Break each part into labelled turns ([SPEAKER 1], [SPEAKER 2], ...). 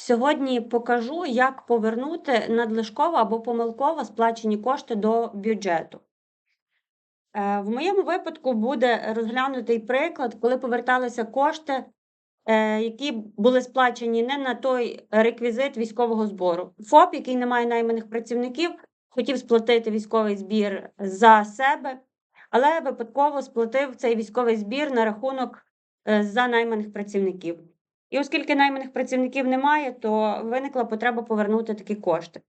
[SPEAKER 1] Сьогодні покажу, як повернути надлишково або помилково сплачені кошти до бюджету. Е, В моєму випадку буде розглянутий приклад, коли поверталися кошти, е, які були сплачені не на той реквізит військового збору. ФОП, який не має найманих працівників, хотів сплатити військовий збір за себе, але випадково сплатив цей військовий збір на рахунок е, за найманих працівників. І оскільки найманих працівників немає, то виникла потреба повернути такі кошти.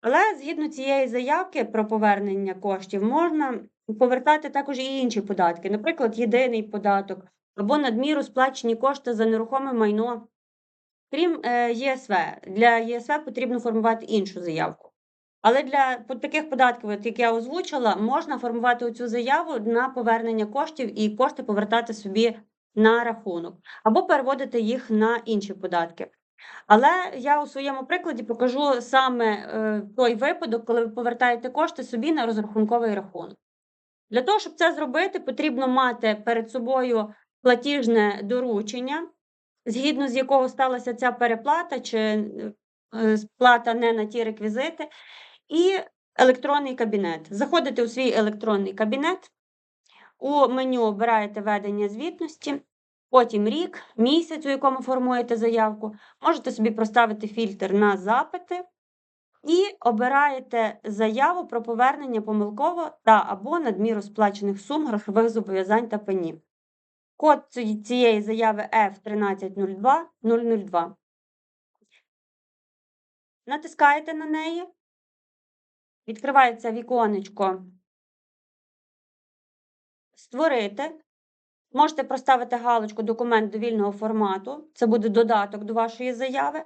[SPEAKER 1] Але згідно цієї заявки про повернення коштів можна повертати також і інші податки, наприклад, єдиний податок або надміру сплачені кошти за нерухоме майно. Крім е, ЄСВ, для ЄСВ потрібно формувати іншу заявку. Але для таких податків, як я озвучила, можна формувати цю заяву на повернення коштів і кошти повертати собі на рахунок, або переводити їх на інші податки. Але я у своєму прикладі покажу саме е, той випадок, коли ви повертаєте кошти собі на розрахунковий рахунок. Для того, щоб це зробити, потрібно мати перед собою платіжне доручення, згідно з якого сталася ця переплата чи е, сплата не на ті реквізити, і електронний кабінет. Заходите у свій електронний кабінет, у меню обираєте ведення звітності, потім рік, місяць, у якому формуєте заявку. Можете собі проставити фільтр на запити і обираєте заяву про повернення помилково та або надміру сплачених сум грошових зобов'язань та пені. Код цієї заяви F1302 002. Натискаєте на неї, відкривається віконечко Створити. Можете проставити галочку документ довільного формату, це буде додаток до вашої заяви,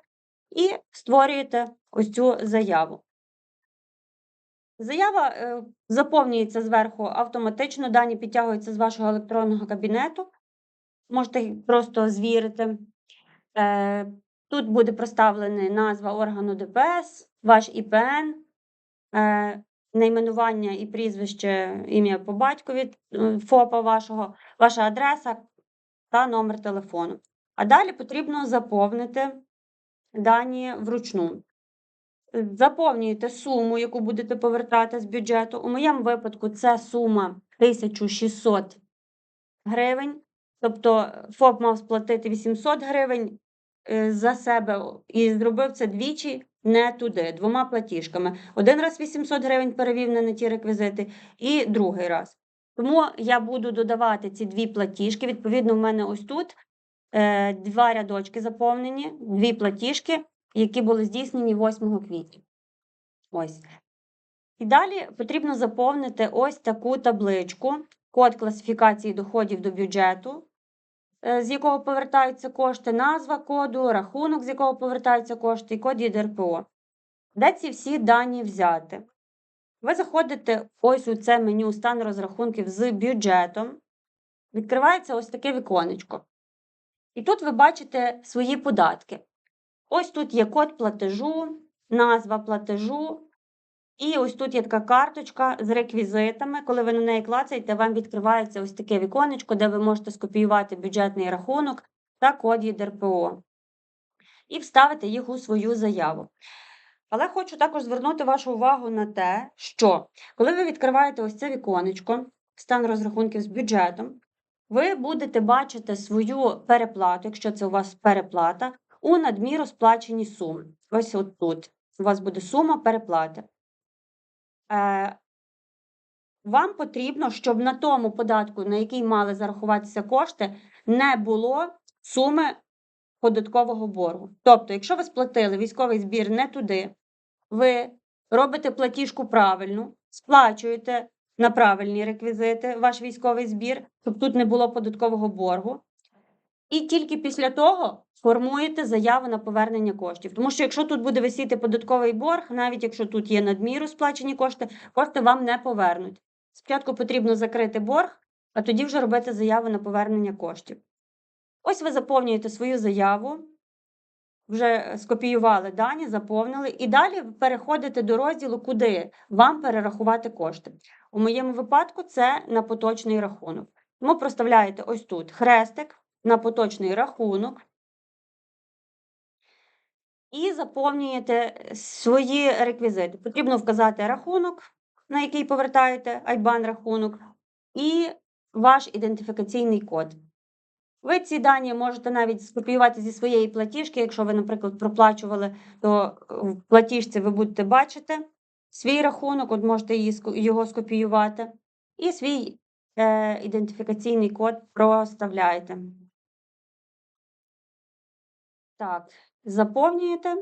[SPEAKER 1] і створюєте ось цю заяву. Заява е, заповнюється зверху автоматично, дані підтягуються з вашого електронного кабінету. Можете просто звірити. Е, тут буде проставлена назва органу ДПС, ваш ІПН, е, найменування і прізвище, ім'я по батькові е, ФОПа вашого, ваша адреса та номер телефону. А далі потрібно заповнити дані вручну. Е, Заповнюєте суму, яку будете повертати з бюджету. У моєму випадку це сума 1600 гривень. Тобто ФОП мав сплатити 800 гривень е, за себе і зробив це двічі не туди, двома платіжками. Один раз 800 гривень перевів не на ті реквізити, і другий раз. Тому я буду додавати ці дві платіжки. Відповідно, в мене ось тут е, два рядочки заповнені, дві платіжки, які були здійснені 8 квітня. Ось. І далі потрібно заповнити ось таку табличку, код класифікації доходів до бюджету, е, з якого повертаються кошти, назва коду, рахунок, з якого повертаються кошти, і код ЄДРПО. Де ці всі дані взяти? Ви заходите ось у це меню стан розрахунків з бюджетом. Відкривається ось таке віконечко. І тут ви бачите свої податки. Ось тут є код платежу, назва платежу. І ось тут є така карточка з реквізитами. Коли ви на неї клацаєте, вам відкривається ось таке віконечко, де ви можете скопіювати бюджетний рахунок та код ЄДРПО. І вставити їх у свою заяву. Але хочу також звернути вашу увагу на те, що коли ви відкриваєте ось це віконечко, стан розрахунків з бюджетом, ви будете бачити свою переплату, якщо це у вас переплата, у надміру сплачені суми. Ось от тут у вас буде сума переплати. Е, вам потрібно, щоб на тому податку, на який мали зарахуватися кошти, не було суми податкового боргу. Тобто, якщо ви сплатили військовий збір не туди, ви робите платіжку правильну, сплачуєте на правильні реквізити ваш військовий збір, щоб тут не було податкового боргу. І тільки після того формуєте заяву на повернення коштів. Тому що якщо тут буде висіти податковий борг, навіть якщо тут є надміру сплачені кошти, кошти вам не повернуть. Спочатку потрібно закрити борг, а тоді вже робити заяву на повернення коштів. Ось ви заповнюєте свою заяву, вже скопіювали дані, заповнили, і далі переходите до розділу, куди вам перерахувати кошти. У моєму випадку це на поточний рахунок. Тому проставляєте ось тут хрестик на поточний рахунок. і заповнюєте свої реквізити. Потрібно вказати рахунок, на який повертаєте IBAN рахунок, і ваш ідентифікаційний код. Ви ці дані можете навіть скопіювати зі своєї платіжки. Якщо ви, наприклад, проплачували, то в платіжці ви будете бачити свій рахунок, от можете його скопіювати, і свій е, ідентифікаційний код проставляєте. Так, заповнюєте.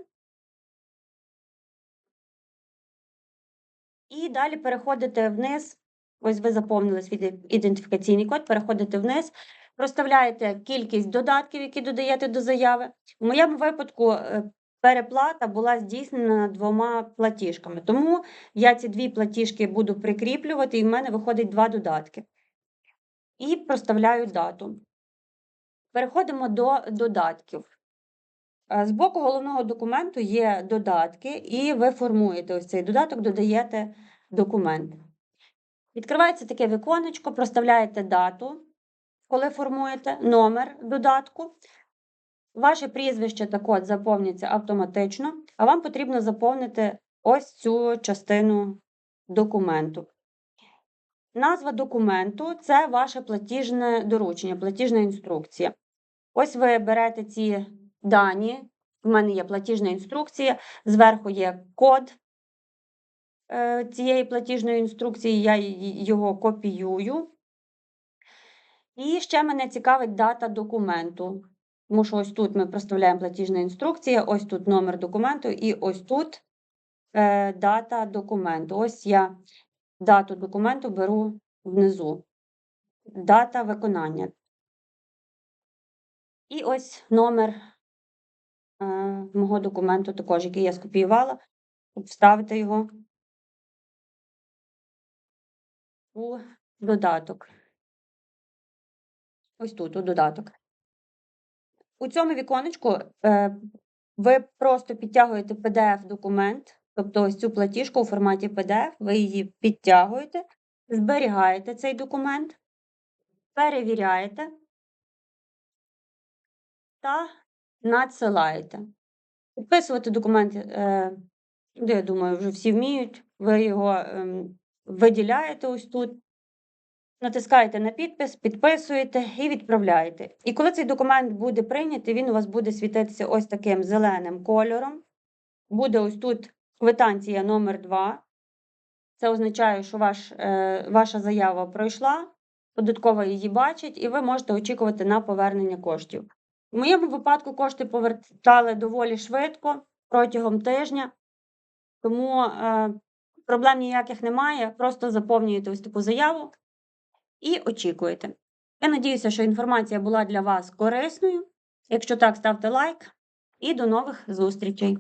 [SPEAKER 1] І далі переходите вниз. Ось ви заповнили свій ідентифікаційний код, переходите вниз, проставляєте кількість додатків, які додаєте до заяви. У моєму випадку е, переплата була здійснена двома платіжками. Тому я ці дві платіжки буду прикріплювати, і в мене виходить два додатки. І проставляю дату. Переходимо до додатків. Е, З боку головного документу є додатки, і ви формуєте ось цей додаток, додаєте документ. Відкривається таке віконечко, проставляєте дату, коли формуєте, номер додатку. Ваше прізвище та код заповняться автоматично, а вам потрібно заповнити ось цю частину документу. Назва документу це ваше платіжне доручення, платіжна інструкція. Ось ви берете ці дані. У мене є платіжна інструкція, зверху є код е, цієї платіжної інструкції, я його копіюю. І ще мене цікавить дата документу. Тому що ось тут ми проставляємо платіжна інструкція, ось тут номер документу, і ось тут е, дата документу. Ось я дату документу беру внизу. Дата виконання. І ось номер мого документу також, який я скопіювала. От Вставити його у додаток. Ось тут, у додаток. У цьому віконечку е, ви просто підтягуєте PDF-документ, тобто ось цю платіжку у форматі PDF, ви її підтягуєте, зберігаєте цей документ, перевіряєте та надсилаєте. Підписувати документ, е, я думаю, вже всі вміють. Ви його ем, виділяєте ось тут, натискаєте на підпис, підписуєте і відправляєте. І коли цей документ буде прийнятий, він у вас буде світитися ось таким зеленим кольором. Буде ось тут квитанція номер 2. Це означає, що ваш, е, ваша заява пройшла, податкова її бачить, і ви можете очікувати на повернення коштів. У моєму випадку кошти повертали доволі швидко протягом тижня, тому е, проблем ніяких немає. Просто заповнюєте ось таку заяву і очікуєте. Я надіюся, що інформація була для вас корисною. Якщо так, ставте лайк і до нових зустрічей!